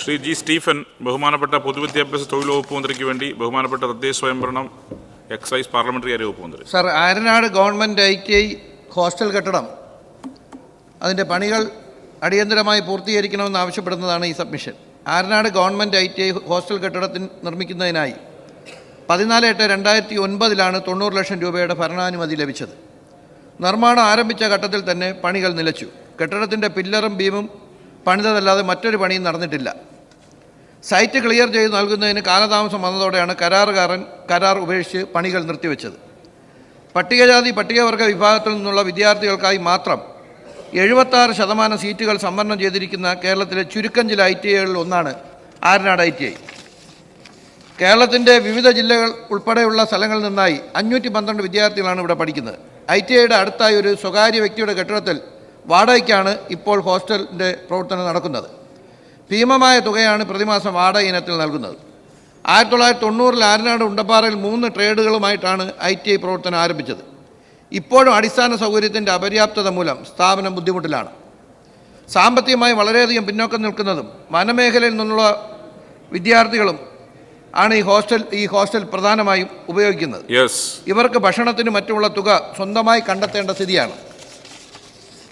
Shri G Stephen ബഹുമാനപ്പെട്ട പൊതുവിദ്യാഭ്യാസ തൊഴിൽ വകുപ്പ് മന്ത്രിക്ക് വേണ്ടി ബഹുമാനപ്പെട്ട തദ്ദേശ സ്വയംഭരണം എക്സൈസ് പാർലമെന്ററി കാര്യ വകുപ്പ് മന്ത്രി. Sir Aryanad government I T I hostel കെട്ടിടം. അതിന്റെ പണികൾ അടിയന്തരമായി പൂർത്തീകരിക്കണമെന്ന് ആവശ്യപ്പെടുന്നതാണ് ഈ submission. Aryanad government I T I hostel കെട്ടിടത്തിന് നിർമ്മിക്കുന്നതിനായി പതിനാല് എട്ട് രണ്ടായിരത്തി ഒൻപതിലാണ് തൊണ്ണൂറ് ലക്ഷം രൂപയുടെ ഭരണാനുമതി ലഭിച്ചത്. നിർമ്മാണം ആരംഭിച്ച ഘട്ടത്തിൽ തന്നെ പണികൾ നിലച്ചു. കെട്ടിടത്തിന്റെ പില്ലറും ബീമും പണിതതല്ലാതെ മറ്റൊരു പണിയും നടന്നിട്ടില്ല. സൈറ്റ് ക്ലിയർ ചെയ്ത് നൽകുന്നതിന് കാലതാമസം വന്നതോടെയാണ് കരാറുകാരൻ കരാർ ഉപേക്ഷിച്ച് പണികൾ നിർത്തിവെച്ചത്. പട്ടികജാതി പട്ടികവർഗ വിഭാഗത്തിൽ നിന്നുള്ള വിദ്യാർത്ഥികൾക്കായി മാത്രം എഴുപത്താറ് ശതമാനം സീറ്റുകൾ സംവരണം ചെയ്തിരിക്കുന്ന കേരളത്തിലെ ചുരുക്കം ചില ഐ ടി ഐകളിൽ ഒന്നാണ് ആരനാട് ഐ ടി ഐ. കേരളത്തിന്റെ വിവിധ ജില്ലകൾ ഉൾപ്പെടെയുള്ള സ്ഥലങ്ങളിൽ നിന്നായി അഞ്ഞൂറ്റി പന്ത്രണ്ട് വിദ്യാർത്ഥികളാണ് ഇവിടെ പഠിക്കുന്നത്. ഐ ടി ഐയുടെ അടുത്തായി ഒരു സ്വകാര്യ വ്യക്തിയുടെ കെട്ടിടത്തിൽ വാടകയ്ക്കാണ് ഇപ്പോൾ ഹോസ്റ്റലിന്റെ പ്രവർത്തനം നടക്കുന്നത്. ഭീമമായ തുകയാണ് പ്രതിമാസം വാടക ഇനത്തിൽ നൽകുന്നത്. ആയിരത്തി തൊള്ളായിരത്തി തൊണ്ണൂറിൽ ആരനാട് ഉണ്ടപ്പാറയിൽ മൂന്ന് ട്രേഡുകളുമായിട്ടാണ് ഐ ടി ഐ പ്രവർത്തനം ആരംഭിച്ചത്. ഇപ്പോഴും അടിസ്ഥാന സൗകര്യത്തിന്റെ അപര്യാപ്തത മൂലം സ്ഥാപനം ബുദ്ധിമുട്ടിലാണ്. സാമ്പത്തികമായി വളരെയധികം പിന്നോക്കം നിൽക്കുന്നതും വനമേഖലയിൽ നിന്നുള്ള വിദ്യാർത്ഥികളും ആണ് ഈ ഹോസ്റ്റൽ ഈ ഹോസ്റ്റൽ പ്രധാനമായും ഉപയോഗിക്കുന്നത്. ഇവർക്ക് ഭക്ഷണത്തിന് മറ്റുമുള്ള തുക സ്വന്തമായി കണ്ടെത്തേണ്ട സ്ഥിതിയാണ്.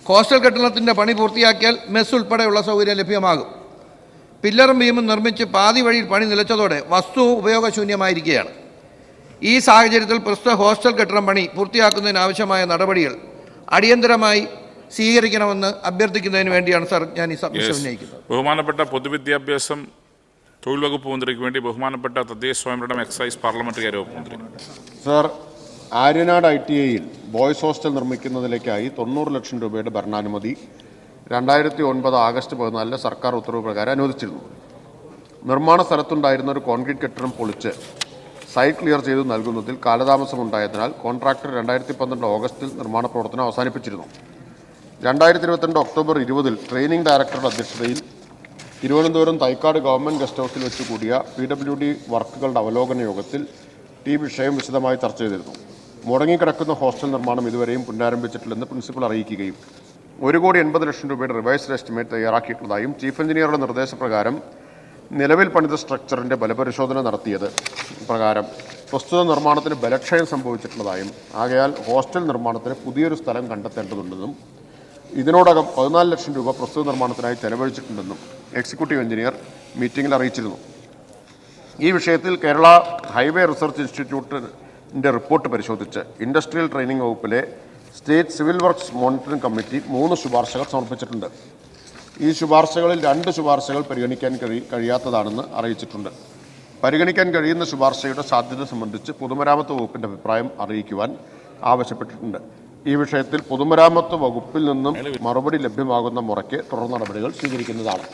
ഹോസ്റ്റൽ കെട്ടിടത്തിന്റെ പണി പൂർത്തിയാക്കിയാൽ മെസ് ഉൾപ്പെടെയുള്ള സൗകര്യം ലഭ്യമാകും. പില്ലറും ബീമും നിർമ്മിച്ച് പാതി വഴിയിൽ പണി നിലച്ചതോടെ വസ്തു ഉപയോഗശൂന്യമായിരിക്കുകയാണ്. ഈ സാഹചര്യത്തിൽ പ്രസ്തുത ഹോസ്റ്റൽ കെട്ടിടം പണി പൂർത്തിയാക്കുന്നതിനാവശ്യമായ നടപടികൾ അടിയന്തരമായി സ്വീകരിക്കണമെന്ന് അഭ്യർത്ഥിക്കുന്നതിന് വേണ്ടിയാണ് സാർ ഞാൻ ഈ സബ്മിഷൻ ഉന്നയിക്കുന്നത്. ബഹുമാനപ്പെട്ട പൊതുവിദ്യാഭ്യാസം തൊഴിൽ വകുപ്പ് മന്ത്രിക്ക് വേണ്ടി ബഹുമാനപ്പെട്ട തദ്ദേശ സ്വയംഭരണ എക്സൈസ് പാർലമെന്ററി കാര്യ വകുപ്പ് മന്ത്രി. സാർ ആര്യനാട് ഐ ടി ഐയിൽ ബോയ്സ് ഹോസ്റ്റൽ നിർമ്മിക്കുന്നതിലേക്കായി തൊണ്ണൂറ് ലക്ഷം രൂപയുടെ ഭരണാനുമതി രണ്ടായിരത്തി ഒൻപത് ആഗസ്റ്റ് പതിനാലിന് സർക്കാർ ഉത്തരവ് പ്രകാരം അനുവദിച്ചിരുന്നു. നിർമ്മാണ സ്ഥലത്തുണ്ടായിരുന്ന ഒരു കോൺക്രീറ്റ് കെട്ടിടം പൊളിച്ച് സൈറ്റ് ക്ലിയർ ചെയ്തു നൽകുന്നതിൽ കാലതാമസമുണ്ടായതിനാൽ കോൺട്രാക്ടർ രണ്ടായിരത്തി പന്ത്രണ്ട് ഓഗസ്റ്റിൽ നിർമ്മാണ പ്രവർത്തനം അവസാനിപ്പിച്ചിരുന്നു. രണ്ടായിരത്തി ഇരുപത്തിരണ്ട് ഒക്ടോബർ ഇരുപതിൽ ട്രെയിനിംഗ് ഡയറക്ടറുടെ അധ്യക്ഷതയിൽ തിരുവനന്തപുരം തൈക്കാട് ഗവൺമെന്റ് ഗസ്റ്റ് ഹൗസിൽ വെച്ച് കൂടിയ പി ഡബ്ല്യു ഡി വർക്കുകളുടെ അവലോകന യോഗത്തിൽ ഈ വിഷയം വിശദമായി ചർച്ച ചെയ്തിരുന്നു. മുടങ്ങിക്കിടക്കുന്ന ഹോസ്റ്റൽ നിർമ്മാണം ഇതുവരെയും പുനരാരംഭിച്ചിട്ടില്ലെന്ന് പ്രിൻസിപ്പൽ അറിയിക്കുകയും ഒരു കോടി എൺപത് ലക്ഷം രൂപയുടെ റിവൈസ്ഡ് എസ്റ്റിമേറ്റ് തയ്യാറാക്കിയിട്ടുള്ളതായും ചീഫ് എഞ്ചിനീയറുടെ നിർദ്ദേശപ്രകാരം നിലവിൽ പണിത സ്ട്രക്ചറിന്റെ ബലപരിശോധന നടത്തിയത്. പ്രകാരം പ്രസ്തുത നിർമ്മാണത്തിന് ബലക്ഷയം സംഭവിച്ചിട്ടുള്ളതായും ആകയാൽ ഹോസ്റ്റൽ നിർമ്മാണത്തിന് പുതിയൊരു സ്ഥലം കണ്ടെത്തേണ്ടതുണ്ടെന്നും ഇതിനോടകം പതിനാല് ലക്ഷം രൂപ പ്രസ്തുത നിർമ്മാണത്തിനായി ചെലവഴിച്ചിട്ടുണ്ടെന്നും എക്സിക്യൂട്ടീവ് എഞ്ചിനീയർ മീറ്റിംഗിൽ അറിയിച്ചിരുന്നു. ഈ വിഷയത്തിൽ കേരള ഹൈവേ റിസർച്ച് ഇൻസ്റ്റിറ്റ്യൂട്ടിന്റെ റിപ്പോർട്ട് പരിശോധിച്ച് ഇൻഡസ്ട്രിയൽ ട്രെയിനിംഗ് വകുപ്പിലെ state civil works monitoring committee മൂന്ന് ശുപാർശകൾ സമർപ്പിച്ചിട്ടുണ്ട്. ഈ ശുപാർശകളിൽ രണ്ട് ശുപാർശകൾ പരിഗണിക്കാൻ കഴി കഴിയാത്തതാണെന്ന് അറിയിച്ചിട്ടുണ്ട്. പരിഗണിക്കാൻ കഴിയുന്ന ശുപാർശയുടെ സാധ്യത സംബന്ധിച്ച് പൊതുമരാമത്ത് വകുപ്പിന്റെ അഭിപ്രായം അറിയിക്കുവാൻ ആവശ്യപ്പെട്ടിട്ടുണ്ട്. ഈ വിഷയത്തിൽ പൊതുമരാമത്ത് വകുപ്പിൽ നിന്നും മറുപടി ലഭ്യമാകുന്ന മുറയ്ക്ക് തുടർ നടപടികൾ സ്വീകരിക്കുന്നതാണ്.